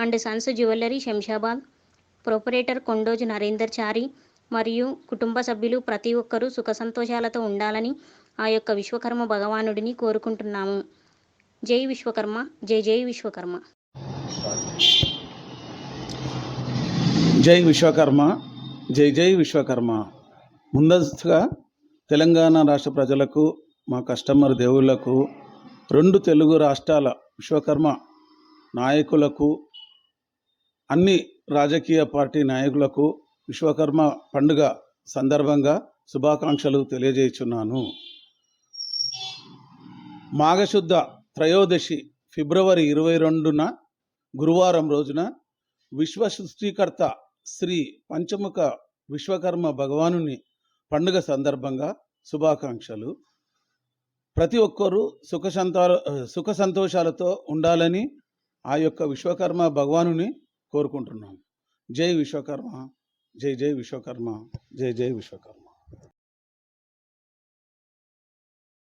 and sons jewellery Shamshabad. Proprietor Kondoju Narender Chari మరియు కుటుంబ సభ్యులు ప్రతి ఒక్కరూ సుఖ సంతోషాలతో ఉండాలని ఆ యొక్క విశ్వకర్మ భగవానుడిని కోరుకుంటున్నాము. జై విశ్వకర్మ జై జై విశ్వకర్మ. జై విశ్వకర్మ జై జై విశ్వకర్మ. ముందస్తుగా తెలంగాణ రాష్ట్ర ప్రజలకు మా కస్టమర్ దేవుళ్ళకు రెండు తెలుగు రాష్ట్రాల విశ్వకర్మ నాయకులకు అన్ని రాజకీయ పార్టీ నాయకులకు విశ్వకర్మ పండుగ సందర్భంగా శుభాకాంక్షలు తెలియజేయుచున్నాను. మాఘశుద్ధ త్రయోదశి ఫిబ్రవరి ఇరవై రెండున గురువారం రోజున విశ్వ సృష్టికర్త శ్రీ పంచముఖ విశ్వకర్మ భగవానుని పండుగ సందర్భంగా శుభాకాంక్షలు. ప్రతి ఒక్కరూ సుఖ సంతో సుఖ సంతోషాలతో ఉండాలని ఆ యొక్క విశ్వకర్మ భగవానుని కోరుకుంటున్నాం. జై విశ్వకర్మ జై జై విశ్వకర్మ జై జై విశ్వకర్మ.